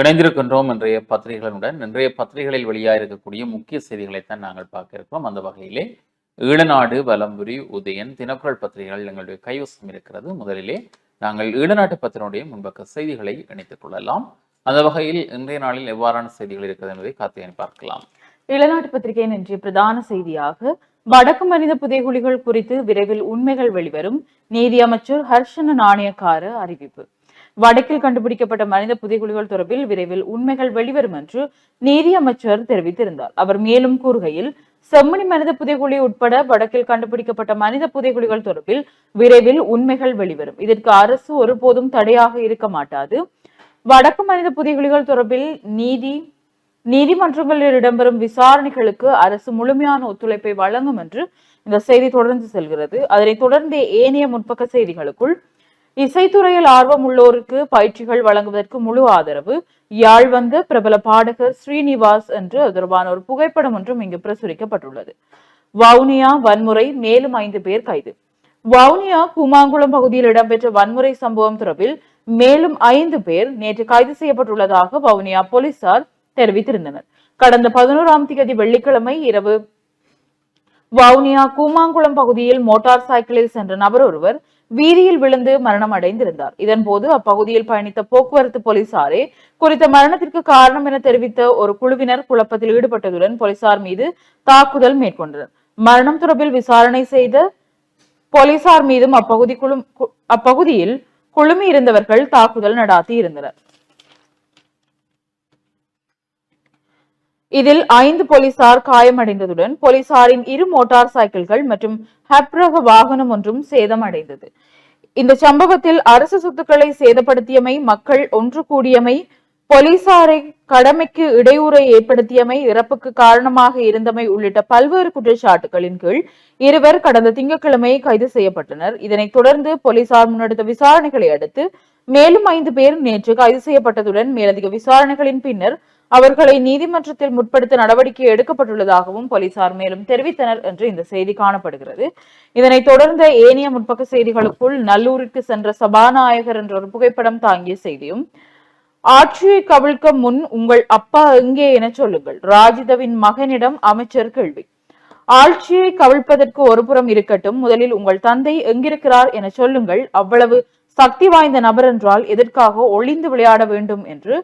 இணைந்திருக்கின்றோம் இன்றைய பத்திரிகைகளுடன். இன்றைய பத்திரிகைகளில் வெளியாக இருக்கக்கூடிய முக்கிய செய்திகளைத்தான் நாங்கள் பார்க்க இருக்கிறோம். அந்த வகையிலே ஈழநாடு வலம்புரி உதயன் தினக்குரல் பத்திரிகைகள் எங்களுடைய கைவசம் இருக்கிறது. முதலிலே நாங்கள் ஈழநாட்டு பத்திரிகையுடைய முன்பக்க செய்திகளை இணைத்துக் கொள்ளலாம். அந்த வகையில் இன்றைய நாளில் எவ்வாறான செய்திகள் இருக்கிறது என்பதை காத்தியன் பார்க்கலாம். இளநாட்டு பத்திரிகையின் இன்றைய பிரதான செய்தியாக வடக்கு மனித புதைகுழிகள் குறித்து விரைவில் உண்மைகள் வெளிவரும். நீதி அமைச்சர் ஹர்ஷன நாணயக்கார அறிவிப்பு. வடக்கில் கண்டுபிடிக்கப்பட்ட மனித புதைகுழிகள் தொடர்பில் விரைவில் உண்மைகள் வெளிவரும் என்று நீதி அமைச்சர் தெரிவித்திருந்தார். அவர் மேலும் கூறுகையில் செம்மணி மனித புதைகுழி உட்பட வடக்கில் கண்டுபிடிக்கப்பட்ட மனித புதைகுழிகள் தொடர்பில் விரைவில் உண்மைகள் வெளிவரும். இதற்கு அரசு ஒருபோதும் தடையாக இருக்க மாட்டாது. வடக்கு மனித புதைகுழிகள் தொடர்பில் நீதி நீதிமன்றங்களில் இடம்பெறும் விசாரணைகளுக்கு அரசு முழுமையான ஒத்துழைப்பை வழங்கும் என்று இந்த செய்தி தொடர்ந்து செல்கிறது. அதனைத் தொடர்ந்து ஏனைய முற்பக்க செய்திகளுக்குள் இசைத்துறையில் ஆர்வம் உள்ளோருக்கு பயிற்சிகள் வழங்குவதற்கு முழு ஆதரவு. யாழ் வந்த பிரபல பாடகர் ஸ்ரீனிவாஸ் என்று தொடர்பான ஒரு புகைப்படம் ஒன்றும் இங்கு பிரசுரிக்கப்பட்டுள்ளது. வவுனியா வன்முறை மேலும் ஐந்து பேர் கைது. வவுனியா கூமாங்குளம் பகுதியில் இடம்பெற்ற வன்முறை சம்பவம் தொடர்பில் மேலும் ஐந்து பேர் நேற்று கைது செய்யப்பட்டுள்ளதாக வவுனியா போலீசார் தெரிவித்திருந்தனர். கடந்த பதினோராம் தேதி வெள்ளிக்கிழமை இரவு வவுனியா கூமாங்குளம் பகுதியில் மோட்டார் சைக்கிளில் சென்ற நபர் ஒருவர் வீதியில் விழுந்து மரணம் அடைந்திருந்தார். இதன்போது அப்பகுதியில் பயணித்த போக்குவரத்து போலீசாரே குறித்த மரணத்திற்கு காரணம் என தெரிவித்த ஒரு குழுவினர் குழப்பத்தில் ஈடுபட்டதுடன் போலீசார் மீது தாக்குதல் மேற்கொண்டனர். மரணம் தொடர்பில் விசாரணை செய்த போலீசார் மீதும் அப்பகுதி குழு அப்பகுதியில் குழுமி இருந்தவர்கள் தாக்குதல் நடாத்தி இருந்தனர் இதில் ஐந்து போலீசார் காயமடைந்ததுடன் போலீசாரின் இரு மோட்டார் சைக்கிள்கள் மற்றும் ஹப்ரக வாகனம் ஒன்றும் சேதமடைந்தது. இந்த சம்பவத்தில் அரசு சொத்துக்களை சேதப்படுத்தியமை மக்கள் ஒன்று கூடியமை போலீசாரை கடமைக்கு இடையூறை ஏற்படுத்தியமை இறப்புக்கு காரணமாக இருந்தமை உள்ளிட்ட பல்வேறு குற்றச்சாட்டுகளின் கீழ் இருவர் கடந்த திங்கட்கிழமை கைது செய்யப்பட்டனர். இதனைத் தொடர்ந்து போலீசார் முன்னெடுத்த விசாரணைகளை அடுத்து மேலும் ஐந்து பேர் நேற்று கைது செய்யப்பட்டதுடன் மேலதிக விசாரணைகளின் பின்னர் அவர்களை நீதிமன்றத்தில் முற்படுத்த நடவடிக்கை எடுக்கப்பட்டுள்ளதாகவும் போலீசார் மேலும் தெரிவித்தனர் என்று இந்த செய்தி காணப்படுகிறது. இதனைத் தொடர்ந்த ஏனைய முற்பக்க செய்திகளுக்குள் நல்லூருக்கு சென்ற சபாநாயகர் என்ற ஒரு புகைப்படம் தாங்கிய செய்தியும் ஆட்சியை கவிழ்க்க முன் உங்கள் அப்பா எங்கே என சொல்லுங்கள். ராஜிதவின் மகனிடம் அமைச்சர் கேள்வி. ஆட்சியை கவிழ்ப்பதற்கு ஒருபுறம் இருக்கட்டும் முதலில் உங்கள் தந்தை எங்கிருக்கிறார் என சொல்லுங்கள். அவ்வளவு சக்தி வாய்ந்த நபர் என்றால் எதற்காக ஒளிந்து விளையாட வேண்டும் என்று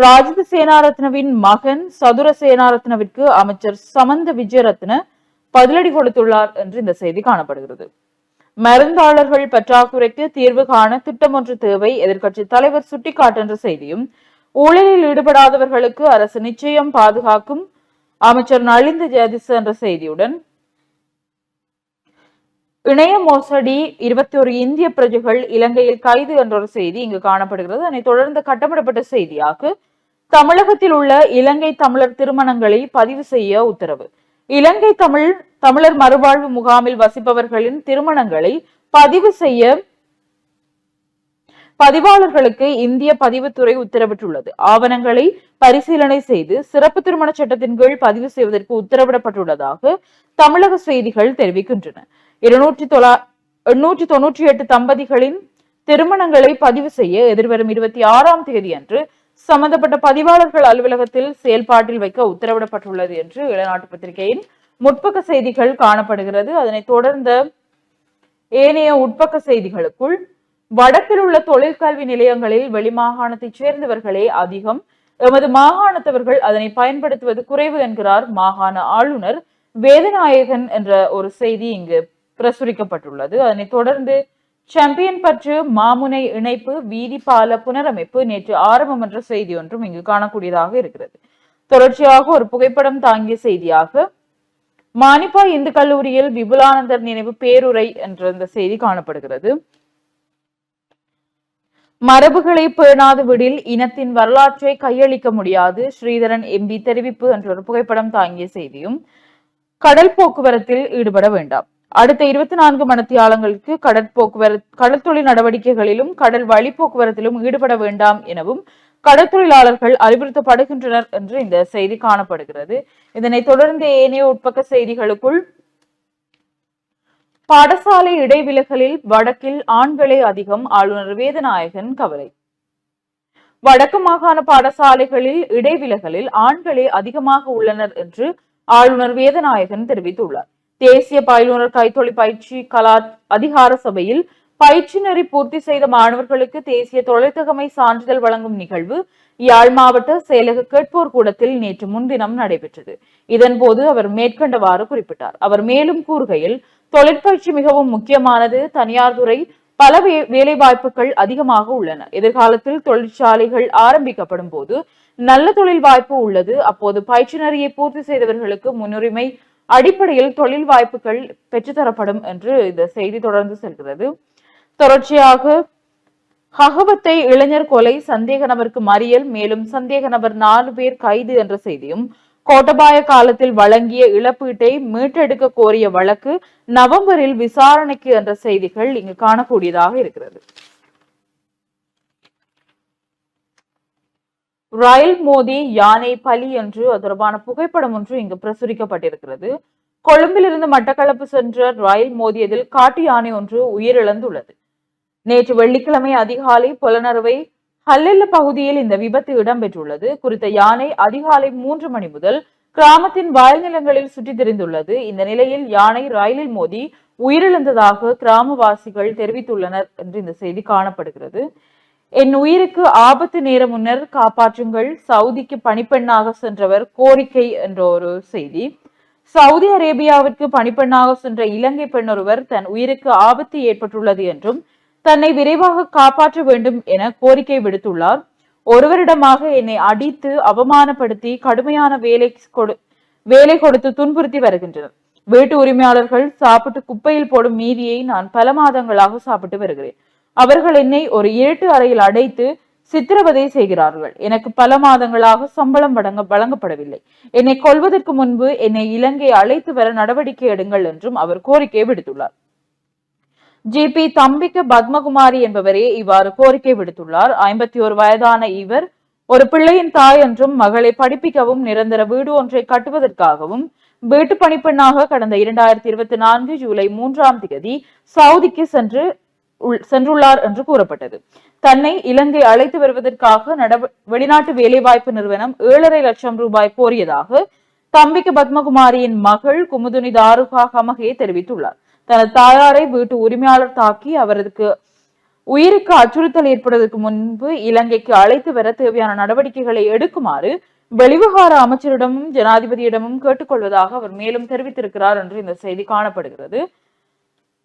ராஜித சேனாரத்னவின் மகன் சதுர சேனாரத்னவிற்கு அமைச்சர் சமந்த விஜயரத்ன பதிலடி கொடுத்துள்ளார் என்று இந்த செய்தி காணப்படுகிறது. மருந்தாளர்கள் பற்றாக்குறைக்கு தீர்வு காண திட்டம் ஒன்று தேவை எதிர்கட்சி தலைவர் சுட்டிக்காட்டுகின்ற செய்தியும் ஊழலில் ஈடுபடாதவர்களுக்கு அரசு நிச்சயம் பாதுகாக்கும் அமைச்சர் நளிந்த ஜெயதிஸ் என்ற செய்தியுடன் இணைய மோசடி இருபத்தி ஒரு இந்திய பிரஜைகள் இலங்கையில் கைது என்ற ஒரு செய்தி இங்கு காணப்படுகிறது. அதனை தொடர்ந்து கட்டமிடப்பட்ட செய்தியாக தமிழகத்தில் உள்ள இலங்கை தமிழர் திருமணங்களை பதிவு செய்ய உத்தரவு. இலங்கை தமிழ் தமிழர் மறுவாழ்வு முகாமில் வசிப்பவர்களின் திருமணங்களை பதிவு செய்ய பதிவாளர்களுக்கு இந்திய பதிவுத்துறை உத்தரவிட்டுள்ளது. ஆவணங்களை பரிசீலனை செய்து சிறப்பு திருமண சட்டத்தின் கீழ் பதிவு செய்வதற்கு உத்தரவிடப்பட்டுள்ளதாக தமிழக செய்திகள் தெரிவிக்கின்றன. இருநூற்றி தொள்ளா எண்ணூற்றி தொன்னூற்றி எட்டு தம்பதிகளின் திருமணங்களை பதிவு செய்ய எதிர்வரும் இருபத்தி ஆறாம் தேதி அன்று சம்பந்தப்பட்ட பதிவாளர்கள் அலுவலகத்தில் செயல்பாட்டில் வைக்க உத்தரவிடப்பட்டுள்ளது என்று இளநாட்டு பத்திரிகையின் முற்பக்க செய்திகள் காணப்படுகிறது. அதனைத் தொடர்ந்த ஏனைய உட்பக்க செய்திகளுக்குள் வடக்கில் உள்ள தொழிற்கல்வி நிலையங்களில் வெளிமாகாணத்தைச் சேர்ந்தவர்களே அதிகம். எமது மாகாணத்தவர்கள் அதனை பயன்படுத்துவது குறைவு என்கிறார் மாகாண ஆளுநர் வேதநாயகன் என்ற ஒரு செய்தி இங்கு பிரசுரிக்கப்பட்டுள்ளது. அதனைத் தொடர்ந்து சாம்பியன் பற்று மாமுனை இணைப்பு வீதி பால புனரமைப்பு நேற்று ஆரம்பம் என்ற செய்தி ஒன்றும் இங்கு காணக்கூடியதாக இருக்கிறது. தொடர்ச்சியாக ஒரு புகைப்படம் தாங்கிய செய்தியாக மானிப்பா இந்து கல்லூரியில் விபுலானந்தர் நினைவு பேருரை என்ற இந்த செய்தி காணப்படுகிறது. மரபுகளை பேணாது விடில் இனத்தின் வரலாற்றை கையளிக்க முடியாது ஸ்ரீதரன் எம்பி தெரிவிப்பு என்ற ஒரு புகைப்படம் தாங்கிய செய்தியும் கடல் போக்குவரத்தில் ஈடுபட வேண்டாம். அடுத்த இருபத்தி நான்கு மணத்தியாலங்களுக்கு கடற்போக்குவரத்து கடற்தொழில் நடவடிக்கைகளிலும் கடல் வழி போக்குவரத்திலும் ஈடுபட வேண்டாம் எனவும் கடற்தொழிலாளர்கள் அறிவுறுத்தப்படுகின்றனர் என்று இந்த செய்தி காணப்படுகிறது. இதனைத் தொடர்ந்து ஏனைய உட்பக்க செய்திகளுக்குள் பாடசாலை இடைவிலகலில் வடக்கில் ஆண்களே அதிகம் ஆளுநர் வேதநாயகன் கவலை. வடக்கு மாகாண பாடசாலைகளில் இடைவிலகலில் ஆண்களே அதிகமாக உள்ளனர் என்று ஆளுநர் வேதநாயகன் தெரிவித்துள்ளார். தேசிய பயிலுனர் கைத்தொழில் பயிற்சி கலா அதிகார சபையில் பயிற்சி நெறி பூர்த்தி செய்த மாணவர்களுக்கு தேசிய தொழிற்தகமை சான்றிதழ் வழங்கும் நிகழ்வு யாழ் மாவட்ட செயலக கேட்போர் கூடத்தில் நேற்று முன்தினம் நடைபெற்றது. இதன்போது அவர் மேற்கண்டவாறு குறிப்பிட்டார். அவர் மேலும் கூறுகையில் தொழிற்பயிற்சி மிகவும் முக்கியமானது. தனியார் துறை பல வே- வேலைவாய்ப்புகள் அதிகமாக உள்ளன. எதிர்காலத்தில் தொழிற்சாலைகள் ஆரம்பிக்கப்படும் போது நல்ல தொழில் வாய்ப்பு உள்ளது. அப்போது பயிற்சி நெறியை பூர்த்தி செய்தவர்களுக்கு முன்னுரிமை அடிப்படையில் தொழில் வாய்ப்புகள் பெற்றுத்தரப்படும் என்று இந்த செய்தி தொடர்ந்து செல்கிறது. தொடர்ச்சியாக ஹகவத்தை இளைஞர் கொலை சந்தேக நபருக்கு மறியல் மேலும் சந்தேக நபர் நாலு பேர் கைது என்ற செய்தியும் கோட்டபாய காலத்தில் வழங்கிய இழப்பீட்டை மீட்டெடுக்க கோரிய வழக்கு நவம்பரில் விசாரணைக்கு என்ற செய்திகள் இங்கு காணக்கூடியதாக இருக்கிறது. ரயில் மோதி யானை பலி என்று தொடர்பான புகைப்படம் ஒன்று இங்கு பிரசுரிக்கப்பட்டிருக்கிறது. கொழும்பிலிருந்து மட்டக்களப்பு சென்ற ரயில் மோதியதில் காட்டு யானை ஒன்று உயிரிழந்துள்ளது. நேற்று வெள்ளிக்கிழமை அதிகாலை புலனறுவை ஹல்லெல்ல பகுதியில் இந்த விபத்து இடம்பெற்றுள்ளது. குறித்த யானை அதிகாலை மூன்று மணி முதல் கிராமத்தின் வயல் நிலங்களில் சுற்றித் திரிந்துள்ளது இந்த நிலையில் யானை ரயிலில் மோதி உயிரிழந்ததாக கிராமவாசிகள் தெரிவித்துள்ளனர் என்று இந்த செய்தி காணப்படுகிறது. என் உயிருக்கு ஆபத்து நேர முன்னர் காப்பாற்றுங்கள். சவுதிக்கு பணிப்பெண்ணாக சென்றவர் கோரிக்கை என்ற ஒரு செய்தி. சவுதி அரேபியாவிற்கு பணிப்பெண்ணாக சென்ற இலங்கை பெண் ஒருவர் தன் உயிருக்கு ஆபத்து ஏற்பட்டுள்ளது என்றும் தன்னை விரைவாக காப்பாற்ற வேண்டும் என கோரிக்கை விடுத்துள்ளார். ஒருவரிடமாக என்னை அடித்து அவமானப்படுத்தி கடுமையான வேலை கொடு வேலை கொடுத்து துன்புறுத்தி வருகின்றனர். வீட்டு உரிமையாளர்கள் சாப்பிட்டு குப்பையில் போடும் மீதியை நான் பல மாதங்களாக சாப்பிட்டு வருகிறேன். அவர்கள் என்னை ஒரு இருட்டு அறையில் அடைத்து சித்திரவதை செய்கிறார்கள். எனக்கு பல மாதங்களாக சம்பளம் வழங்க வழங்கப்படவில்லை. என்னை கொல்வதற்கு முன்பு என்னை இலங்கை அழைத்து வர நடவடிக்கை எடுங்கள் என்றும் அவர் கோரிக்கை விடுத்துள்ளார். ஜிபி தம்பிக்கு பத்மகுமாரி என்பவரே இவ்வாறு கோரிக்கை விடுத்துள்ளார். ஐம்பத்தி ஒரு வயதான இவர் ஒரு பிள்ளையின் தாய் என்றும் மகளை படிப்பிக்கவும் நிரந்தர வீடு ஒன்றை கட்டுவதற்காகவும் வீட்டு பணிப்பெண்ணாக கடந்த இரண்டாயிரத்தி இருபத்தி நான்கு ஜூலை மூன்றாம் தேதி சவுதிக்கு சென்று சென்றுள்ளார் என்று கூறப்பட்டது. தன்னை இலங்கை அழைத்து வருவதற்காக வெளிநாட்டு வேலைவாய்ப்பு நிறுவனம் ஏழரை லட்சம் ரூபாய் கோரியதாக தம்பிக்கு பத்மகுமாரியின் மகள் குமுதுனி தாருகா கமகே தெரிவித்துள்ளார். தனது தாயாரை வீட்டு உரிமையாளர் தாக்கி அவருக்கு உயிருக்கு அச்சுறுத்தல் ஏற்படுவதற்கு முன்பு இலங்கைக்கு அழைத்து வர தேவையான நடவடிக்கைகளை எடுக்குமாறு வெளிவிவகார அமைச்சரிடமும் ஜனாதிபதியிடமும் கேட்டுக்கொள்வதாக அவர் மேலும் தெரிவித்திருக்கிறார் என்று இந்த செய்தி காணப்படுகிறது.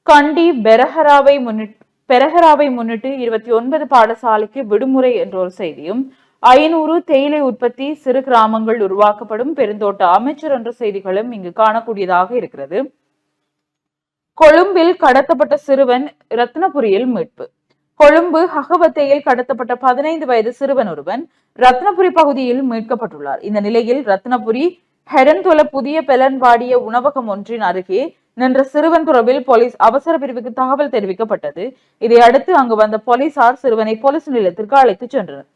கண்டி பெரஹராவை முன்னிட்டு பெரஹராவை முன்னிட்டு இருபத்தி ஒன்பது பாடசாலைக்கு விடுமுறை என்ற ஒரு செய்தியும் ஐநூறு தேயிலை உற்பத்தி சிறு கிராமங்கள் உருவாக்கப்படும் பெருந்தோட்ட அமைச்சர் என்ற செய்திகளும் இங்கு காணக்கூடியதாக இருக்கிறது. கொழும்பில் கடத்தப்பட்ட சிறுவன் ரத்னபுரியில் மீட்பு. கொழும்பு ஹகவத்தையில் கடத்தப்பட்ட பதினைந்து வயது சிறுவன் ஒருவன் ரத்னபுரி பகுதியில் மீட்கப்பட்டுள்ளார். இந்த நிலையில் ரத்னபுரி ஹெரன்தொல புதிய பெலன்வாடிய உணவகம் ஒன்றின் அருகே நின்ற சிறுவன் தொடர்பில் போலீஸ் அவசர பிரிவுக்கு தகவல் தெரிவிக்கப்பட்டது. இதை அடுத்து அங்கு வந்த போலீசார் சிறுவனை போலீஸ் நிலையத்திற்கு அழைத்துச் சென்றனர்.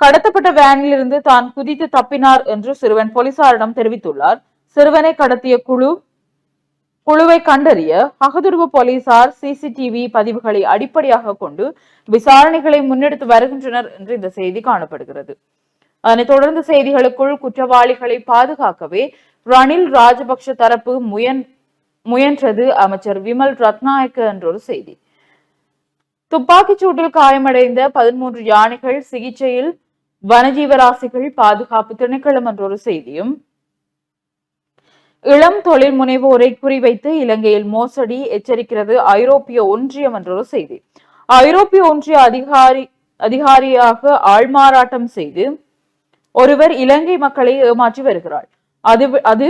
கடத்தப்பட்ட வேனில் இருந்து தான் குதித்து தப்பினார் என்று சிறுவன் போலீசாரிடம் தெரிவித்துள்ளார். சிறுவனை கடத்திய குழு குழுவை கண்டறிய அகதுருவ போலீசார் சிசிடிவி பதிவுகளை அடிப்படையாக கொண்டு விசாரணைகளை முன்னெடுத்து வருகின்றனர் என்று இந்த செய்தி காணப்படுகிறது. அதனைத் தொடர்ந்து செய்திகளுக்குள் குற்றவாளிகளை பாதுகாக்கவே ரணில் ராஜபக்ஷ தரப்பு முயன் முயன்றது அமைச்சர் விமல் ரத்நாயக்க என்றொரு செய்தி. துப்பாக்கிச் சூட்டில் காயமடைந்த பதிமூன்று யானைகள் சிகிச்சையில் வனஜீவராசிகள் பாதுகாப்பு திணைக்களம் என்றொரு செய்தியும் இளம் தொழில் முனைவோரை குறிவைத்து இலங்கையில் மோசடி எச்சரிக்கிறது ஐரோப்பிய ஒன்றியம் என்றொரு செய்தி. ஐரோப்பிய ஒன்றிய அதிகாரி அதிகாரியாக ஆள்மாறாட்டம் செய்து ஒருவர் இலங்கை மக்களை ஏமாற்றி வருகிறார். அது அது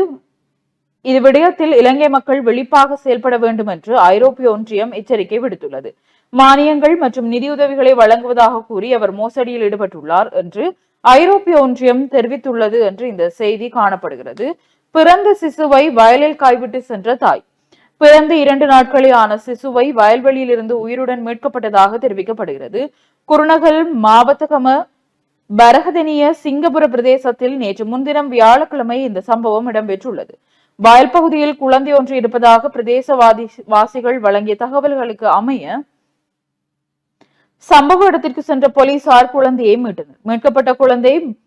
இது விடயத்தில் இலங்கை மக்கள் வெளிப்பாக செயல்பட வேண்டும் என்று ஐரோப்பிய ஒன்றியம் எச்சரிக்கை விடுத்துள்ளது. மானியங்கள் மற்றும் நிதியுதவிகளை வழங்குவதாக கூறி அவர் மோசடியில் ஈடுபட்டுள்ளார் என்று ஐரோப்பிய ஒன்றியம் தெரிவித்துள்ளது என்று இந்த செய்தி காணப்படுகிறது. பிறந்த சிசுவை வயலில் கைவிட்டு சென்ற தாய். பிறந்த இரண்டு நாட்களே ஆன சிசுவை வயல்வெளியில் இருந்து உயிருடன் மீட்கப்பட்டதாக தெரிவிக்கப்படுகிறது. குருநகல் மாவத்தகம பரகதனிய சிங்கபுர பிரதேசத்தில் நேற்று முன்தினம் வியாழக்கிழமை இந்த சம்பவம் இடம்பெற்றுள்ளது. வயல் பகுதியில் குழந்தை ஒன்று இருப்பதாக பிரதேசவாதி வாசிகள் வழங்கிய தகவல்களுக்கு அமைய சம்பவ இடத்திற்கு சென்ற போலீசார் குழந்தையை மீட்டனர். மீட்கப்பட்ட குழந்தை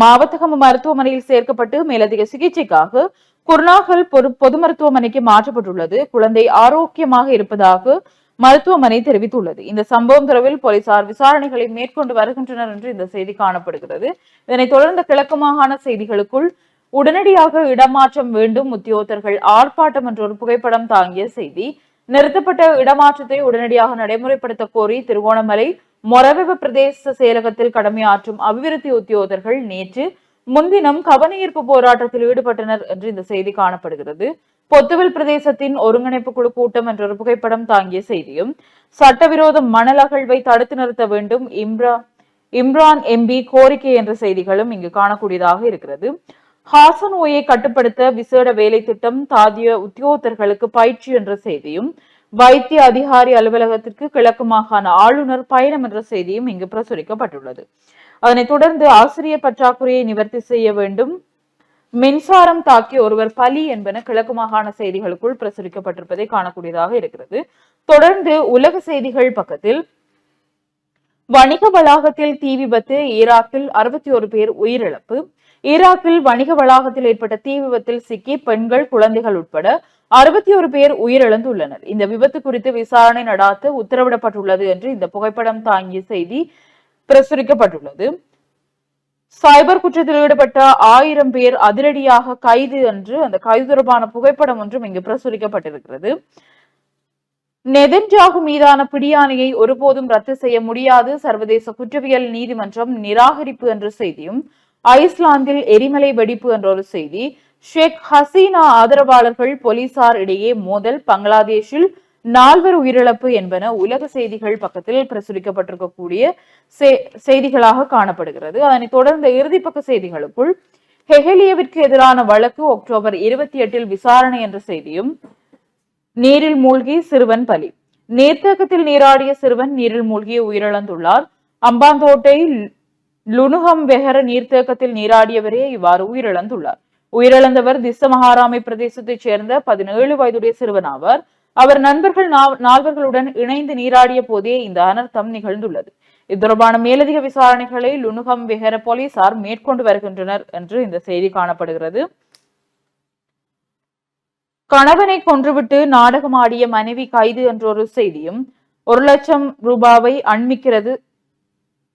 மாவத்தகம மருத்துவமனையில் சேர்க்கப்பட்டு மேலதிக சிகிச்சைக்காக குருநாகல் பொது- பொது மருத்துவமனைக்கு மாற்றப்பட்டுள்ளது. குழந்தை ஆரோக்கியமாக இருப்பதாக மருத்துவமனை தெரிவித்துள்ளது. இந்த சம்பவம் தொடர்பில் போலீசார் விசாரணைகளை மேற்கொண்டு வருகின்றனர் என்று இந்த செய்தி காணப்படுகிறது. இதனைத் தொடர்ந்து கிழக்கு மாகாண செய்திகளுக்குள் உடனடியாக இடமாற்றம் வேண்டும். உத்தியோகத்தர்கள் ஆர்ப்பாட்டம் என்ற ஒரு புகைப்படம் தாங்கிய செய்தி நிறுத்தப்பட்ட இடமாற்றத்தை உடனடியாக நடைமுறைப்படுத்த கோரி திருகோணமலை மொரவெவ பிரதேச செயலகத்தில் கடமையாற்றும் அபிவிருத்தி உத்தியோகர்கள் நேற்று முன்தினம் கவனஈர்ப்பு போராட்டத்தில் ஈடுபட்டனர் என்று இந்த செய்தி காணப்படுகிறது. பொத்துவில் பிரதேசத்தின் ஒருங்கிணைப்பு குழு கூட்டம் என்ற ஒரு புகைப்படம் தாங்கிய செய்தியும் சட்டவிரோத மணல் அகழ்வை தடுத்து நிறுத்த வேண்டும் இம்ரா இம்ரான் எம்பி கோரிக்கை என்ற செய்திகளும் இங்கு காணக்கூடியதாக இருக்கிறது. ஹாச நோயை கட்டுப்படுத்த விசேட வேலை திட்டம் தாதிய உத்தியோகத்தர்களுக்கு பயிற்சி என்ற செய்தியும் வைத்திய அதிகாரி அலுவலகத்திற்கு கிழக்கு மாகாண ஆளுநர் பயணம் என்ற செய்தியும் இங்கு பிரசுரிக்கப்பட்டுள்ளது. அதனைத் தொடர்ந்து ஆசிரியர் பற்றாக்குறையை நிவர்த்தி செய்ய வேண்டும். மின்சாரம் தாக்கி ஒருவர் பலி என்பன கிழக்கு மாகாண செய்திகளுக்குள் பிரசுரிக்கப்பட்டிருப்பதை காணக்கூடியதாக இருக்கிறது. தொடர்ந்து உலக செய்திகள் பக்கத்தில் வணிக வளாகத்தில் தீ விபத்து ஈராக்கில் அறுபத்தி ஒரு பேர் உயிரிழப்பு ஈராக்கில் வணிக வளாகத்தில் ஏற்பட்ட தீ விபத்தில் சிக்கி பெண்கள் குழந்தைகள் உட்பட அறுபத்தி ஒரு பேர் உயிரிழந்துள்ளனர். இந்த விபத்து குறித்து விசாரணை நடாத்த உத்தரவிடப்பட்டுள்ளது என்று இந்த புகைப்படம் தாங்கிய செய்தி பிரசுரிக்கப்பட்டுள்ளது. சைபர் குற்றத்தில் ஈடுபட்ட ஆயிரம் பேர் அதிரடியாக கைது என்று அந்த கைது தொடர்பான புகைப்படம் ஒன்றும் இங்கு பிரசுரிக்கப்பட்டிருக்கிறது. நெதன்ஜாகு மீதான பிடியாணையை ஒருபோதும் ரத்து செய்ய முடியாது. சர்வதேச குற்றவியல் நீதிமன்றம் நிராகரிப்பு என்ற செய்தியும் ஐஸ்லாந்தில் எரிமலை வெடிப்பு என்ற ஒரு செய்தி. ஷேக் ஹசீனா ஆதரவாளர்கள் போலீசார் இடையே மோதல் பங்களாதேஷில் நால்வர் உயிரிழப்பு என்பன உலக செய்திகள் பக்கத்தில் பிரசுரிக்கப்பட்டிருக்கக்கூடிய செ- செய்திகளாக காணப்படுகிறது. அதனைத் தொடர்ந்த இறுதிப்பக்க செய்திகளுக்குள் ஹெஹலியவிற்கு எதிரான வழக்கு அக்டோபர் இருபத்தி எட்டில் விசாரணை என்ற செய்தியும் நீரில் மூழ்கி சிறுவன் பலி. நீர்த்தேக்கத்தில் நீராடிய சிறுவன் நீரில் மூழ்கி உயிரிழந்துள்ளார். அம்பாந்தோட்டை லுனுகம் வெஹர நீர்த்தேக்கத்தில் நீராடியவரே இவ்வாறு உயிரிழந்துள்ளார் உயிரிழந்தவர் திஸ்ஸ மகாராமை பிரதேசத்தைச் சேர்ந்த பதினேழு வயதுடைய சிறுவன் ஆவார் அவர் நண்பர்கள் நால்வர்களுடன் இணைந்து நீராடிய போதே இந்த அனர்த்தம் நிகழ்ந்துள்ளது இது தொடர்பான மேலதிக விசாரணைகளை லுனுகம் வெஹர போலீசார் மேற்கொண்டு வருகின்றனர் என்று இந்த செய்தி காணப்படுகிறது கணவனை கொன்றுவிட்டு நாடகமாடிய மனைவி கைது என்ற ஒரு செய்தியும் ஒரு லட்சம் ரூபாவை அண்மிக்கிறது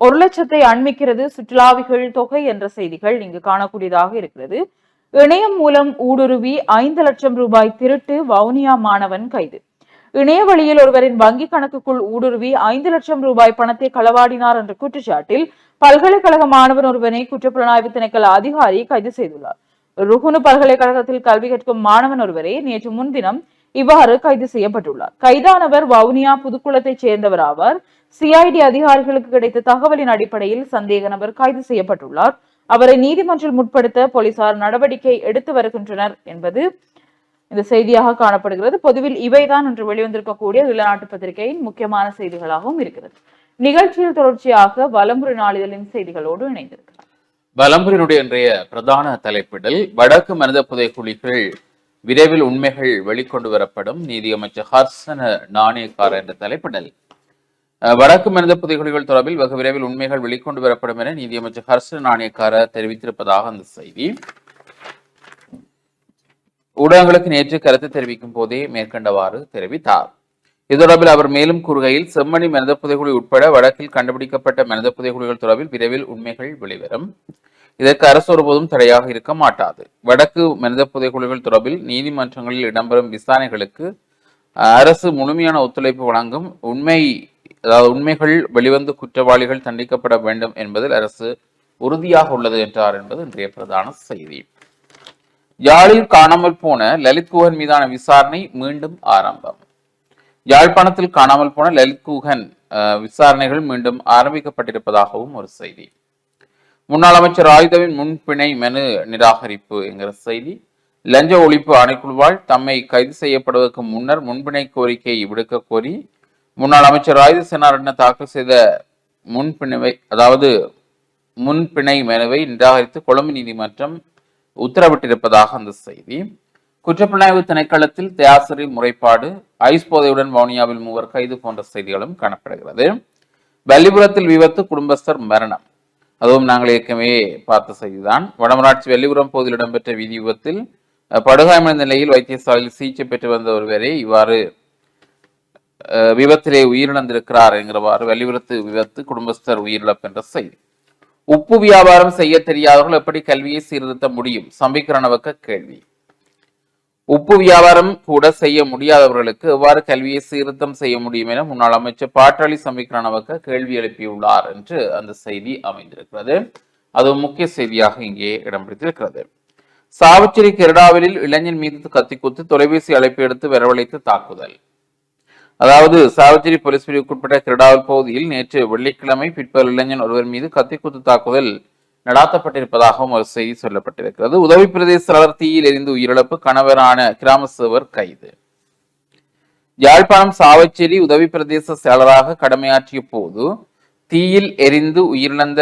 ஒரு லட்சத்தை அண்மிக்கிறது சுற்றுலாவிகள் தொகை என்ற செய்திகள் இங்கு காணக்கூடியதாக இருக்கிறது. இணையம் மூலம் ஊடுருவி ஐந்து லட்சம் ரூபாய் திருட்டு வவுனியா மாணவன் கைது. இணைய வழியில் ஒருவரின் வங்கி கணக்குக்குள் ஊடுருவி ஐந்து லட்சம் ரூபாய் பணத்தை களவாடினார் என்ற குற்றச்சாட்டில் பல்கலைக்கழக மாணவன் ஒருவனை குற்றப்புலனாய்வு திணைக்கள அதிகாரி கைது செய்துள்ளார். ருகுனு பல்கலைக்கழகத்தில் கல்வி கற்கும் மாணவன் ஒருவரே நேற்று முன்தினம் இவ்வாறு கைது செய்யப்பட்டுள்ளார். கைதானவர் வவுனியா புதுக்குளத்தைச் சேர்ந்தவர் ஆவார் சிஐடி அதிகாரிகளுக்கு கிடைத்த தகவலின் அடிப்படையில் சந்தேக நபர் கைது செய்யப்பட்டுள்ளார். அவரை நீதிமன்றில் முற்படுத்த போலீசார் நடவடிக்கை எடுத்து வருகின்றனர் என்பது இந்த செய்தியாக காணப்படுகிறது. பொதுவில் இவைதான் என்று வெளிவந்திருக்கக்கூடிய இளநாட்டு பத்திரிகையின் முக்கியமான செய்திகளாகவும் இருக்கிறது. நிகழ்ச்சியில் தொடர்ச்சியாக வலம்புரி நாளிதழின் செய்திகளோடு இணைந்திருக்கிறார். வலம்புரினுடைய இன்றைய பிரதான தலைப்பிடல் வடக்கு மனித புதைக்குழிகள் விரைவில் உண்மைகள் வெளிக்கொண்டு வரப்படும். நீதியமைச்சர் ஹர்சன நாணயக்கார் என்ற தலைப்பிடல். வடக்கு மனித புதைகுழிகள் தொடர்பில் வெகு விரைவில் உண்மைகள் வெளிக்கொண்டு வரப்படும் என நீதியமைச்சர் ஹர்ஷன் நாணயக்கார தெரிவித்திருப்பதாக அந்த செய்தி. ஊடகங்களுக்கு நேற்று கருத்து தெரிவிக்கும் போதே மேற்கண்டவாறு தெரிவித்தார். இது தொடர்பில் அவர் மேலும் கூறுகையில் செம்மணி மனித புதைகுழி உட்பட வடக்கில் கண்டுபிடிக்கப்பட்ட மனித புதைகுழிகள் தொடர்பில் விரைவில் உண்மைகள் வெளிவரும். இதற்கு அரசு ஒருபோதும் தடையாக இருக்க மாட்டாது. வடக்கு மனித புதைகுழிகள் தொடர்பில் நீதிமன்றங்களில் இடம்பெறும் விசாரணைகளுக்கு அரசு முழுமையான ஒத்துழைப்பு வழங்கும் உண்மை அதாவது உண்மைகள் வெளிவந்து குற்றவாளிகள் தண்டிக்கப்பட வேண்டும் என்பதில் அரசு உறுதியாக உள்ளது என்றார் என்பது இன்றைய பிரதான செய்தி. யாழில் காணாமல் போன லலித் குகன் மீதான விசாரணை மீண்டும் ஆரம்பம். யாழ்ப்பாணத்தில் காணாமல் போன லலித் குகன் விசாரணைகள் மீண்டும் ஆரம்பிக்கப்பட்டிருப்பதாகவும் ஒரு செய்தி. முன்னாள் அமைச்சர் ஆயுதவின் முன்பிணை மனு நிராகரிப்பு என்கிற செய்தி. லஞ்ச ஒழிப்பு ஆணைக்குழுவால் தம்மை கைது செய்யப்படுவதற்கு முன்னர் முன்பிணை கோரிக்கை விடுக்க கோரி முன்னாள் அமைச்சர் ஆயுத சேனாரட்ன தாக்கல் செய்த முன்பிணவை அதாவது முன்பிணை மனுவை நிராகரித்து கொழும்பு நீதிமன்றம் உத்தரவிட்டிருப்பதாக அந்த செய்தி. குற்றப்புலனாய்வு திணைக்களத்தில் தியாசரி முறைப்பாடு ஐஸ் போதையுடன் வவுனியாவில் மூவர் கைது போன்ற செய்திகளும் காணப்படுகிறது. வெள்ளிபுரத்தில் விபத்து குடும்பஸ்தர் மரணம். அதுவும் நாங்கள் ஏற்கனவே பார்த்த செய்திதான். வடமராட்சி வெள்ளிபுரம் பகுதியில் இடம்பெற்ற விதி விபத்தில் படுகாயமடைந்த நிலையில் வைத்தியசாலையில் சிகிச்சை பெற்று வந்த ஒருவரை இவ்வாறு விபத்திலே உயிரிழந்திருக்கிறார் என்கிறவாறு வலியுறுத்து விபத்து குடும்பஸ்தர் உயிரிழப்பு என்ற செய்தி. உப்பு வியாபாரம் செய்ய தெரியாதவர்கள் எப்படி கல்வியை சீர்திருத்த முடியும்? சம்பிக்கரணவக்க கேள்வி. உப்பு வியாபாரம் கூட செய்ய முடியாதவர்களுக்கு எவ்வாறு கல்வியை சீர்திருத்தம் செய்ய முடியும் என முன்னாள் அமைச்சர் பாட்டாளி சம்பிக்கரணவக்க கேள்வி எழுப்பியுள்ளார் என்று அந்த செய்தி அமைந்திருக்கிறது. அது முக்கிய செய்தியாக இங்கே இடம் பிடித்திருக்கிறது. சாவச்சேரி கெரடாவிலில் இளைஞன் மீது கத்திக்குத்து தொலைபேசி அழைப்பு எடுத்து வரவழைத்து தாக்குதல். அதாவது சாவச்சேரி போலீஸ் பிரிவுக்குட்பட்ட கிரடாவல் பகுதியில் நேற்று வெள்ளிக்கிழமை பிற்பகல் இளைஞன் ஒருவர் மீது கத்திக்குத்து தாக்குதல் நடாத்தப்பட்டிருப்பதாகவும் ஒரு செய்தி சொல்லப்பட்டிருக்கிறது. உதவி பிரதேச செயலாளர் தீயில் எரிந்து உயிரிழப்பு கணவரான கிராம சேவர் கைது. யாழ்ப்பாணம் சாவச்சேரி உதவி பிரதேச செயலராக கடமையாற்றிய போது தீயில் எரிந்து உயிரிழந்த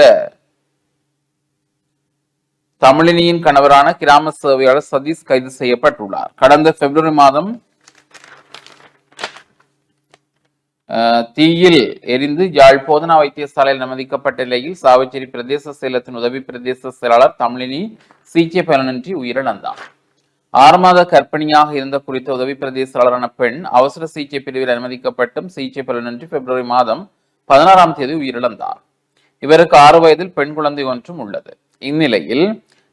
தமிழினியின் கணவரான கிராம சேவையாளர் சதீஷ் கைது செய்யப்பட்டுள்ளார். கடந்த பிப்ரவரி மாதம் தீயில் எரிந்து யாழ் போதனா வைத்தியசாலையில் அனுமதிக்கப்பட்ட நிலையில் சாவச்சேரி பிரதேச செயலத்தின் உதவி பிரதேச செயலாளர் தமிழினி சிகிச்சை பலனின்றி உயிரிழந்தார். ஆறு மாத கர்ப்பிணியாக இருந்த குறித்த உதவி பிரதேச செயலாளரான பெண் அவசர சிகிச்சை பிரிவில் அனுமதிக்கப்பட்டும் சிகிச்சை பலனின்றி பிப்ரவரி மாதம் பதினாறாம் தேதி உயிரிழந்தார். இவருக்கு ஆறு வயதில் பெண் குழந்தை ஒன்றும் உள்ளது. இந்நிலையில்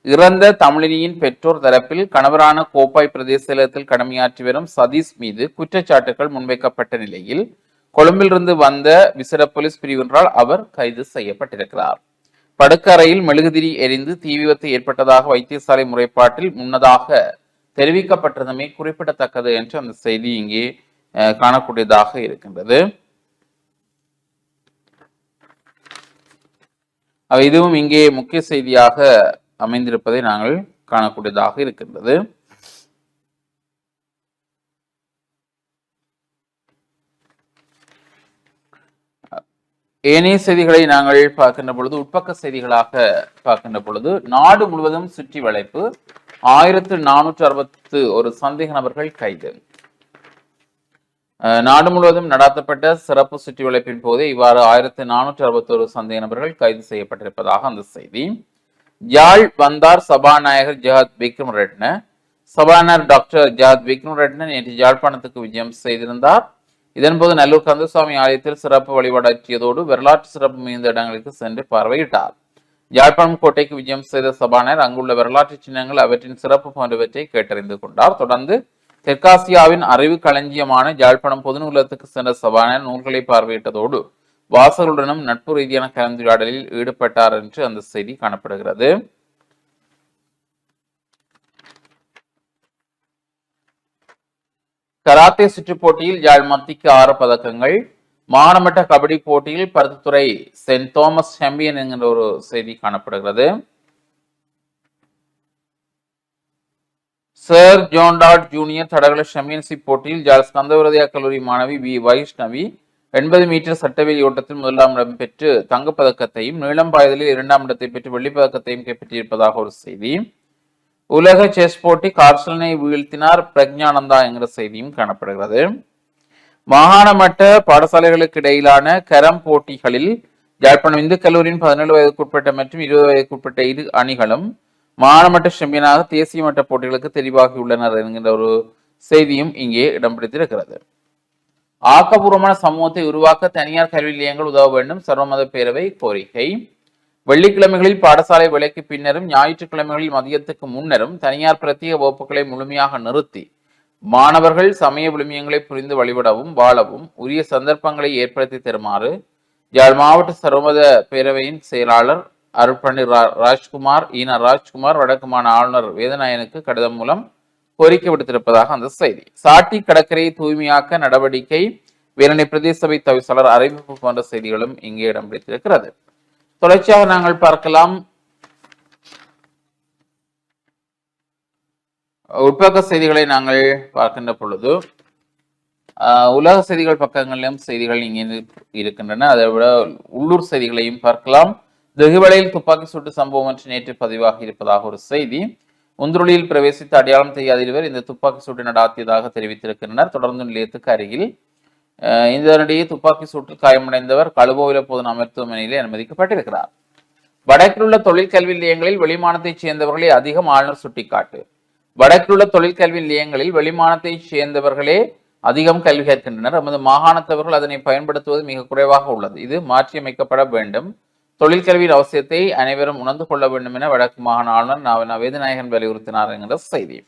இறந்த தமிழினியின் பெற்றோர் தரப்பில் கணவரான கோப்பாய் பிரதேச செயலகத்தில் கடமையாற்றி வரும் சதீஷ் மீது குற்றச்சாட்டுகள் முன்வைக்கப்பட்ட நிலையில் கொழும்பிலிருந்து வந்த விசேட போலீஸ் பிரிவினரால் அவர் கைது செய்யப்பட்டிருக்கிறார். படுக்கறையில் மெழுகுதிரி எரிந்து தீ விபத்து ஏற்பட்டதாக வைத்தியசாலை முறைப்பாட்டில் முன்னதாக தெரிவிக்கப்பட்டிருந்தமே குறிப்பிடத்தக்கது என்று அந்த செய்தி இங்கே காணக்கூடியதாக இருக்கின்றது. இதுவும் இங்கே முக்கிய செய்தியாக அமைந்திருப்பதை நாங்கள் காணக்கூடியதாக இருக்கின்றது. ஏனைய செய்திகளை நாங்கள் பார்க்கின்ற பொழுது உட்பக்க செய்திகளாக பார்க்கின்ற பொழுது நாடு முழுவதும் சுற்றி வளைப்பு ஆயிரத்து நானூற்று அறுபத்து ஒரு சந்தேக நபர்கள் கைது. நாடு முழுவதும் நடாத்தப்பட்ட சிறப்பு சுற்றி வளைப்பின் போதே இவ்வாறு ஆயிரத்து நானூற்று அறுபத்தோரு சந்தேக நபர்கள் கைது செய்யப்பட்டிருப்பதாக அந்த செய்தி. யாழ் வந்தார் சபாநாயகர் ஜஹத் விக்ரம் ரெட்ன சபாநாயகர் டாக்டர் ஜஹத் விக்ரம் ரெட்ன நேற்று யாழ்ப்பாணத்துக்கு விஜயம் செய்திருந்தார். இதன்போது நல்லூர் கந்தசுவாமி ஆலயத்தில் சிறப்பு வழிபாடாற்றியதோடு வரலாற்று சிறப்பு மிகுந்த இடங்களுக்கு சென்று பார்வையிட்டார். யாழ்ப்பாணம் கோட்டைக்கு விஜயம் செய்த சபாநாயகர் அங்குள்ள வரலாற்று சின்னங்கள் அவற்றின் சிறப்பு போன்றவற்றை கேட்டறிந்து கொண்டார். தொடர்ந்து தெற்காசியாவின் அறிவு களஞ்சியமான யாழ்ப்பாணம் பொது நூலகத்துக்கு சென்ற சபாநாயகர் நூல்களை பார்வையிட்டதோடு வாசகருடனும் நட்பு ரீதியான கலந்துரையாடலில் ஈடுபட்டார் என்று அந்த செய்தி காணப்படுகிறது. கராத்தே சுற்று போட்டியில் யாழ் மத்திக்கு ஆறு பதக்கங்கள். மானமட்ட கபடி போட்டியில் பருத்துத்துறை சென்ட் தோமஸ் சாம்பியன் என்கிற ஒரு செய்தி காணப்படுகிறது. சர் ஜோன்டாட் ஜூனியர் தடகள சாம்பியன்ஷிப் போட்டியில் யாழ் ஸ்கந்தவிரதயா கல்லூரி மாணவி வி வைஷ்ணவி எண்பது மீட்டர் சட்டவெளி ஓட்டத்தில் முதலாம் இடம் பெற்று தங்கப்பதக்கத்தையும் நீளம் பாய்தலில் இரண்டாம் இடத்தை பெற்று வெள்ளிப்பதக்கத்தையும் கைப்பற்றியிருப்பதாக ஒரு செய்தி. உலக செஸ் போட்டி கார்சலனை வீழ்த்தினார் பிரக்ஞானந்தா என்கிற செய்தியும் காணப்படுகிறது. மாகாண மட்ட பாடசாலைகளுக்கு இடையிலான கரம் போட்டிகளில் யாழ்ப்பாணம் இந்து கல்லூரியின் பதினேழு வயதுக்குட்பட்ட மற்றும் இருபது வயதுக்குட்பட்ட இரு அணிகளும் மாகாண மட்ட சாம்பியனாக தேசிய மட்ட போட்டிகளுக்கு தெரிவாகியுள்ளனர் என்கின்ற ஒரு செய்தியும் இங்கே இடம் பிடித்திருக்கிறது ஆக்கப்பூர்வமான சமூகத்தை உருவாக்க தனியார் கல்வி நிலையங்கள் உதவ வேண்டும். சர்வமத பேரவை கோரிக்கை. வெள்ளிக்கிழமைகளில் பாடசாலை விலைக்கு பின்னரும் ஞாயிற்றுக்கிழமைகளில் மதியத்துக்கு முன்னரும் தனியார் பிரத்யேக வகுப்புகளை முழுமையாக நிறுத்தி மாணவர்கள் சமய விழுமியங்களை புரிந்து வழிபடவும் வாழவும் உரிய சந்தர்ப்பங்களை ஏற்படுத்தி தருமாறு யாழ் மாவட்ட சர்வமத பேரவையின் செயலாளர் அருப்பணி ரா- ராஜ்குமார் ஈன ராஜ்குமார் வடக்கு மாநில ஆளுநர் வேதநாயனுக்கு கடிதம் மூலம் கோரிக்கை விடுத்திருப்பதாக அந்த செய்தி. சாட்டி கடற்கரையை தூய்மையாக்க நடவடிக்கை வேலனை பிரதேச சபை தவிசாளர் அறிவிப்பு போன்ற செய்திகளும் இங்கே இடம் பிடித்திருக்கிறது. தொடர்ச்சியாக நாங்கள் பார்க்கலாம். உட்பக்க செய்திகளை நாங்கள் பார்க்கின்ற பொழுது ஆஹ், உலக செய்திகள் பக்கங்களிலும் செய்திகள் இங்கே இருக்கின்றன. அதை விட உள்ளூர் செய்திகளையும் பார்க்கலாம். வெகுவலையில் துப்பாக்கி சூட்டு சம்பவம் ஒன்று நேற்று பதிவாகி இருப்பதாக ஒரு செய்தி. உந்துருளியில் பிரவேசித்து அடையாளம் தெரியாத இருவர் இந்த துப்பாக்கி சூட்டை நடாத்தியதாக தெரிவித்திருக்கின்றனர். தொடர்ந்து நிலையத்துக்கு அருகில் இதனிடையே துப்பாக்கி சூட்டில் காயமடைந்தவர் கழுவோவில பொது மருத்துவமனையிலே அனுமதிக்கப்பட்டிருக்கிறார். வடக்கில் உள்ள தொழிற்கல்வி நிலையங்களில் வெளிமானத்தைச் சேர்ந்தவர்களே அதிகம் ஆளுநர் சுட்டிக்காட்டு. வடக்கில் உள்ள தொழிற்கல்வி நிலையங்களில் வெளிமானத்தைச் சேர்ந்தவர்களே அதிகம் கல்வி கற்கின்றனர். நமது மாகாணத்தவர்கள் அதனை பயன்படுத்துவது மிக குறைவாக உள்ளது. இது மாற்றியமைக்கப்பட வேண்டும். தொழிற்கல்வியின் அவசியத்தை அனைவரும் உணர்ந்து கொள்ள வேண்டும் என வடக்கு மாகாண ஆளுநர் நாவ வேதநாயகன் வலியுறுத்தினார் என்கிற செய்தி.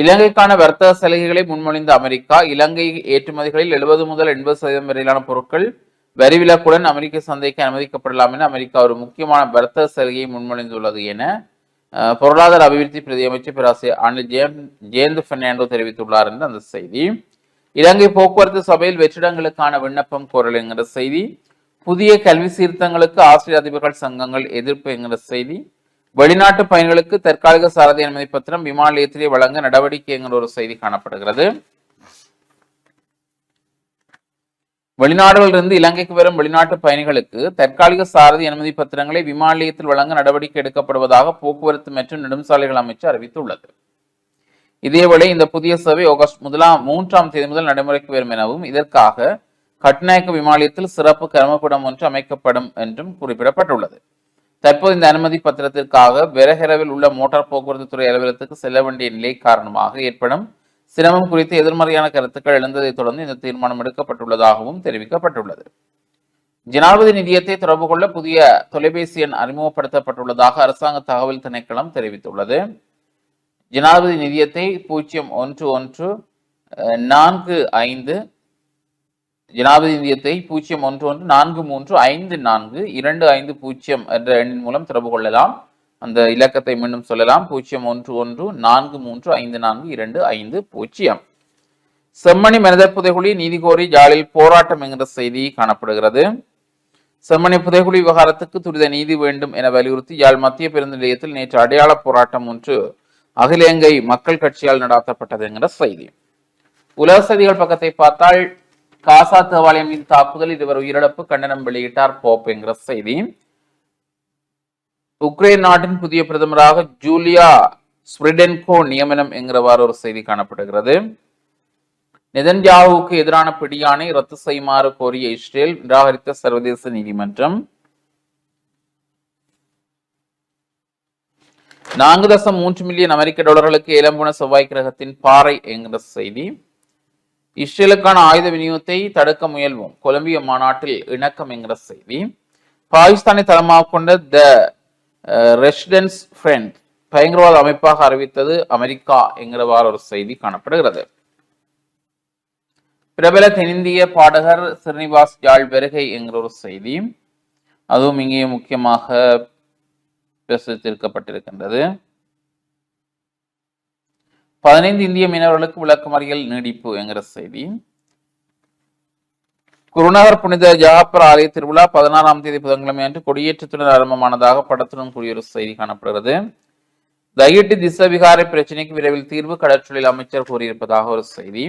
இலங்கைக்கான வர்த்தக சலுகைகளை முன்மொழிந்த அமெரிக்கா இலங்கை ஏற்றுமதிகளில் எழுபது முதல் எண்பது சதவீதம் வரையிலான பொருட்கள் வரி விலக்குடன் அமெரிக்க சந்தைக்கு அனுமதிக்கப்படலாம் என அமெரிக்கா ஒரு முக்கியமான வர்த்தக சலுகையை முன்மொழிந்துள்ளது என பொருளாதார அபிவிருத்தி பிரதி அமைச்சர் பேராசிரியர் அனில் ஜேம் ஜெயந்த் பெர்னாண்டோ தெரிவித்துள்ளார் என்று அந்த செய்தி. இலங்கை போக்குவரத்து சபையில் வெற்றிடங்களுக்கான விண்ணப்பம் கோரல் என்கிற செய்தி. புதிய கல்வி சீர்த்தங்களுக்கு ஆசிரியர் அதிபர்கள் சங்கங்கள் எதிர்ப்பு என்கிற செய்தி. வெளிநாட்டு பயணிகளுக்கு தற்காலிக சாரதி அனுமதி பத்திரம் விமான நிலையத்திலே வழங்க நடவடிக்கை என்கிற ஒரு செய்தி காணப்படுகிறது. வெளிநாடுகளிலிருந்து இலங்கைக்கு வரும் வெளிநாட்டு பயணிகளுக்கு தற்காலிக சாரதி அனுமதி பத்திரங்களை விமான நிலையத்தில் வழங்க நடவடிக்கை எடுக்கப்படுவதாக போக்குவரத்து மற்றும் நெடுஞ்சாலைகள் அமைச்சு அறிவித்துள்ளது. இதேவேளை இந்த புதிய சேவை ஆகஸ்ட் முதலாம் மூன்றாம் தேதி முதல் நடைமுறைக்கு வரும் எனவும் இதற்காக கட்நாயக்க விமான நிலையத்தில் சிறப்பு கர்மப்படம் ஒன்று அமைக்கப்படும் என்றும் குறிப்பிடப்பட்டுள்ளது. தற்போது இந்த அனுமதி பத்திரத்திற்காக விரகரவில் உள்ள மோட்டார் போக்குவரத்து துறை அலுவலகத்துக்கு செல்ல வேண்டிய நிலை காரணமாக ஏற்படும் சிரமம் குறித்து எதிர்மறையான கருத்துக்கள் எழுந்ததைத் தொடர்ந்து இந்த தீர்மானம் எடுக்கப்பட்டுள்ளதாகவும் தெரிவிக்கப்பட்டுள்ளது. ஜனாதிபதி நிதியத்தை தொடர்பு கொள்ள புதிய தொலைபேசி எண் அறிமுகப்படுத்தப்பட்டுள்ளதாக அரசாங்க தகவல் திணைக்களம் தெரிவித்துள்ளது. ஜனாதிபதி நிதியத்தை பூஜ்ஜியம் ஒன்று ஒன்று அஹ், நான்கு ஐந்து ஜனாதிபதி நிதியத்தை பூஜ்ஜியம் ஒன்று ஒன்று நான்கு மூன்று ஐந்து நான்கு இரண்டு ஐந்து பூஜ்ஜியம் என்ற எண்ணின் மூலம் தொடர்பு கொள்ளலாம். அந்த இலக்கத்தை மீண்டும் சொல்லலாம். பூஜ்ஜியம் ஒன்று ஒன்று நான்கு மூன்று ஐந்து நான்கு இரண்டு ஐந்து பூஜ்ஜியம் செம்மணி மனிதர் புதைகுழி நீதி கோரி ஜாலில் போராட்டம் என்கிற செய்தி காணப்படுகிறது. செம்மணி புதைகுழி விவகாரத்துக்கு துரித நீதி வேண்டும் என வலியுறுத்தி யாழ் மத்திய பேருந்து நிலையத்தில் நேற்று அடையாள போராட்டம் ஒன்று அகில இலங்கை மக்கள் கட்சியால் நடாத்தப்பட்டது என்கிற செய்தி. உலக செய்திகள் பக்கத்தை பார்த்தால் காசா தேவாலயம் மீது தாக்குதல் இருவர் உயிரிழப்பு கண்டனம் வெளியிட்டார் போப் என்கிற செய்தி. உக்ரைன் நாட்டின் புதிய பிரதமராக ஜூலியா ஸ்பிரிடென்கோ நியமனம் என்கிறவாறு ஒரு செய்தி காணப்படுகிறது. நெதன்யாவுக்கு எதிரான பிடியானை ரத்து செய்யுமாறு கோரிய இஸ்ரேல் நிராகரித்த சர்வதேச நீதிமன்றம். நான்கு தசம் மூன்று மில்லியன் அமெரிக்க டாலர்களுக்கு ஏலம்புன செவ்வாய் கிரகத்தின் பாறை என்கிற செய்தி. இஸ்ரேலுக்கான ஆயுத விநியோகத்தை தடுக்க முயல்வோம். கொலம்பிய மாநாட்டில் இணக்கம் என்கிற செய்தி. பாகிஸ்தானை தளமாக கொண்ட த ரெசிடென்ஸ் ஃப்ரெண்ட் பயங்கரவாத அமைப்பாக அறிவித்தது அமெரிக்கா என்கிறவாறு ஒரு செய்தி காணப்படுகிறது. பிரபல தென்னிந்திய பாடகர் ஸ்ரீனிவாஸ் ஜாழ் வருகை என்கிற ஒரு செய்தி. அதுவும் இங்கே முக்கியமாக பிரசுரித்திருக்கப்பட்டிருக்கின்றது. பதினைந்து இந்திய மீனவர்களுக்கு விளக்கமறியல் நீடிப்பு என்கிற செய்தி. குருநகர் புனித ஜாப்பர் ஆலய திருவிழா பதினாறாம் தேதி புதன்கிழமை அன்று கொடியேற்றத்துடன் ஆரம்பமானதாக படத்துடன் கூடிய ஒரு செய்தி காணப்படுகிறது. தயிட்டு திசவிகார பிரச்சினைக்கு விரைவில் தீர்வு கடற்றொழில் அமைச்சர் கூறியிருப்பதாக ஒரு செய்தி.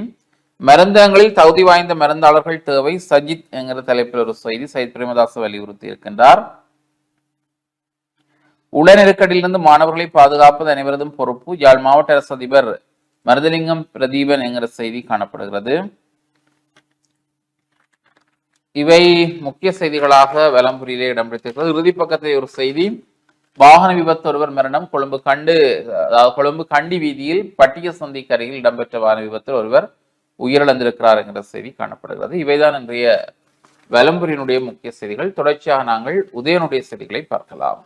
மருந்தகங்களில் தகுதி வாய்ந்த மருந்தாளர்கள் தேவை சஜித் என்கிற தலைப்பில் ஒரு செய்தி சயித் பிரேமதாச வலியுறுத்தி இருக்கின்றார். உள நெருக்கடியிலிருந்து மாணவர்களை பாதுகாப்பது அனைவரதும் பொறுப்பு யாழ் மாவட்ட அரசு அதிபர் மருதலிங்கம் பிரதீபன் என்கிற செய்தி காணப்படுகிறது. இவை முக்கிய செய்திகளாக வலம்புரியிலே இடம்பெற்றிருக்கிறது. இறுதி பக்கத்தில் ஒரு செய்தி. வாகன விபத்து ஒருவர் மரணம். கொழும்பு கண்டு அதாவது கொழும்பு கண்டி வீதியில் பட்டிய சந்திக்கு அருகில் இடம்பெற்ற வாகன விபத்தில் ஒருவர் உயிரிழந்திருக்கிறார் என்கிற செய்தி காணப்படுகிறது. இவைதான் இன்றைய வலம்புரியினுடைய முக்கிய செய்திகள். தொடர்ச்சியாக நாங்கள் உதயனுடைய செய்திகளை பார்க்கலாம்.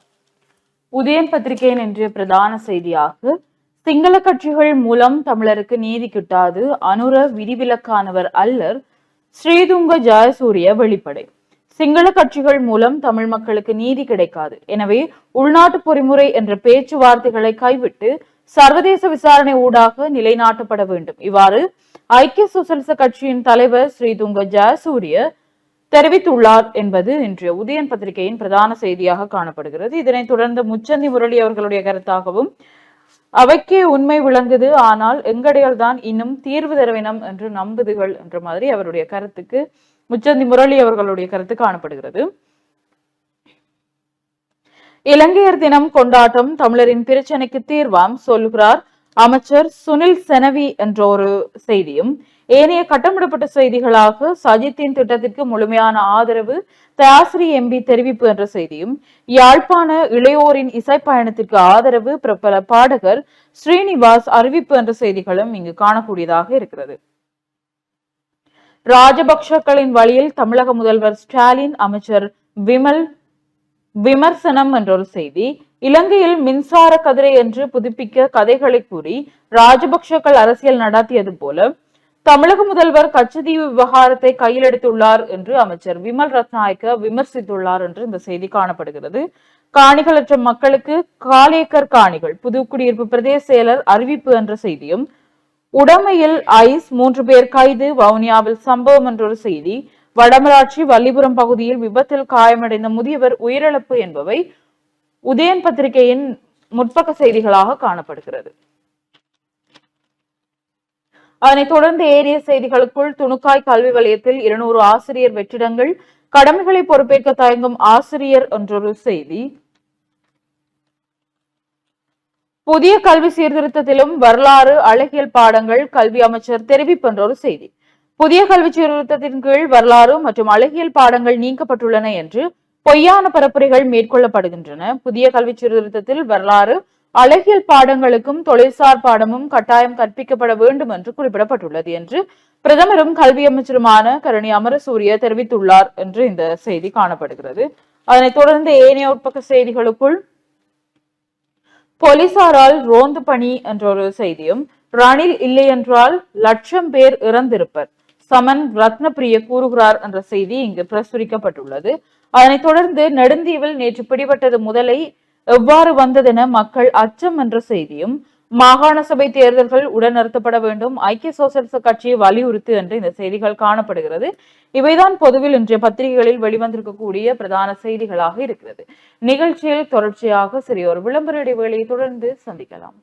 உதயன் பத்திரிகையின் இன்றைய பிரதான செய்தியாக சிங்கள கட்சிகள் மூலம் தமிழருக்கு நீதி கிட்டாது. அனுர விதிவிலக்கானவர் அல்லர். ஸ்ரீதுங்க ஜாயசூரிய வெளிப்படை. சிங்கள கட்சிகள் மூலம் தமிழ் மக்களுக்கு நீதி கிடைக்காது. எனவே உள்நாட்டு பொறிமுறை என்ற பேச்சுவார்த்தைகளை கைவிட்டு சர்வதேச விசாரணை ஊடாக நிலைநாட்டப்பட வேண்டும். இவ்வாறு ஐக்கிய சோசலிச கட்சியின் தலைவர் ஸ்ரீதுங்க ஜெயசூரிய தெரிவித்துள்ளார் என்பது இன்றைய உதயன் பத்திரிகையின் பிரதான செய்தியாக காணப்படுகிறது. இதனைத் தொடர்ந்து முச்சந்தி முரளி அவர்களுடைய கருத்தாகவும் அவைக்கே உண்மை விளங்குது ஆனால் எங்கடையால் தான் இன்னும் தீர்வு தரவினம் என்று நம்புதுகள் என்ற மாதிரி அவருடைய கருத்துக்கு முச்சந்தி முரளி அவர்களுடைய கருத்து காணப்படுகிறது. இலங்கையர் தினம் கொண்டாட்டம் தமிழரின் பிரச்சனைக்கு தீர்வாம் சொல்கிறார் அமைச்சர் சுனில் செனவி என்ற ஒரு செய்தியும் ஏனைய கட்டமிடப்பட்ட செய்திகளாக சஜித்தின் திட்டத்திற்கு முழுமையான ஆதரவு தயாசிரி எம்பி தெரிவிப்பு என்ற செய்தியும் யாழ்ப்பாண இளையோரின் இசைப்பயணத்திற்கு ஆதரவு பிரபல பாடகர் ஸ்ரீனிவாஸ் அறிவிப்பு என்ற செய்திகளும் இங்கு காணக்கூடியதாக இருக்கிறது. ராஜபக்ஷக்களின் வழியில் தமிழக முதல்வர் ஸ்டாலின் அமைச்சர் விமல் விமர்சனம் என்ற ஒரு செய்தி இலங்கையில் மின்சார கதிரை என்று புதுப்பிக்க கதைகளை கூறி ராஜபக்சக்கள் அரசியல் நடத்தியது போல தமிழக முதல்வர் கச்சதீவு விவகாரத்தை கையில் எடுத்துள்ளார் என்று அமைச்சர் விமல் ரத்நாயக்க விமர்சித்துள்ளார் என்று இந்த செய்தி காணப்படுகிறது. காணிகளற்ற மக்களுக்கு காலேக்கர் காணிகள் புதுக்குடியிருப்பு பிரதேச செயலர் அறிவிப்பு என்ற செய்தியும் உடமையில் ஐஸ் மூன்று பேர் கைது வவுனியாவில் சம்பவம் என்றொரு செய்தி வடமராட்சி வள்ளிபுரம் பகுதியில் விபத்தில் காயமடைந்த முதியவர் உயிரிழப்பு என்பவை உதயன் பத்திரிகையின் முற்பக்க செய்திகளாக காணப்படுகிறது. அதனைத் தொடர்ந்து ஏரிய செய்திகளுக்குள் துணுக்காய் கல்வி வலயத்தில் இருநூறு ஆசிரியர் வெற்றிடங்கள் கடமைகளை பொறுப்பேற்க தயங்கும் ஆசிரியர் என்றொரு செய்தி. புதிய கல்வி சீர்திருத்தத்திலும் வரலாறு அழகியல் பாடங்கள் கல்வி அமைச்சர் தெரிவிப்பு என்ற ஒரு செய்தி. புதிய கல்வி சீர்திருத்தத்தின் கீழ் வரலாறு மற்றும் அழகியல் பாடங்கள் நீக்கப்பட்டுள்ளன என்று பொய்யான பரப்புரைகள் மேற்கொள்ளப்படுகின்றன. புதிய கல்வி சீர்திருத்தத்தில் வரலாறு அழகியல் பாடங்களுக்கும் தொழில்சார் பாடமும் கட்டாயம் கற்பிக்கப்பட வேண்டும் என்று குறிப்பிடப்பட்டுள்ளது என்று பிரதமரும் கல்வி அமைச்சருமான கரணி அமரசூரிய தெரிவித்துள்ளார் என்று இந்த செய்தி காணப்படுகிறது. அதனைத் தொடர்ந்து ஏனைய உட்பக்க செய்திகளுக்குள் போலீசாரால் ரோந்து பணி என்ற ஒரு செய்தியும் ரணில் இல்லை என்றால் லட்சம் பேர் இறந்திருப்பர் சமன் ரத்னபிரிய கூறுகிறார் என்ற செய்தி இங்கு பிரசுரிக்கப்பட்டுள்ளது. அதனைத் தொடர்ந்து நெடுந்தீவில் நேற்று பிடிபட்டது முதலை எவ்வாறு வந்ததென மக்கள் அச்சம் என்ற செய்தியும் மாகாண சபை தேர்தல்கள் உடன் நிறுத்தப்பட வேண்டும் ஐக்கிய சோசியலிச கட்சியை வலியுறுத்து என்று இந்த செய்திகள் காணப்படுகிறது. இவைதான் பொதுவில் இன்றைய பத்திரிகைகளில் வெளிவந்திருக்கக்கூடிய பிரதான செய்திகளாக இருக்கிறது. நிகழ்ச்சியில் தொடர்ச்சியாக சிறிய ஒரு விளம்பர இடைவேளையை தொடர்ந்து சந்திக்கலாம்.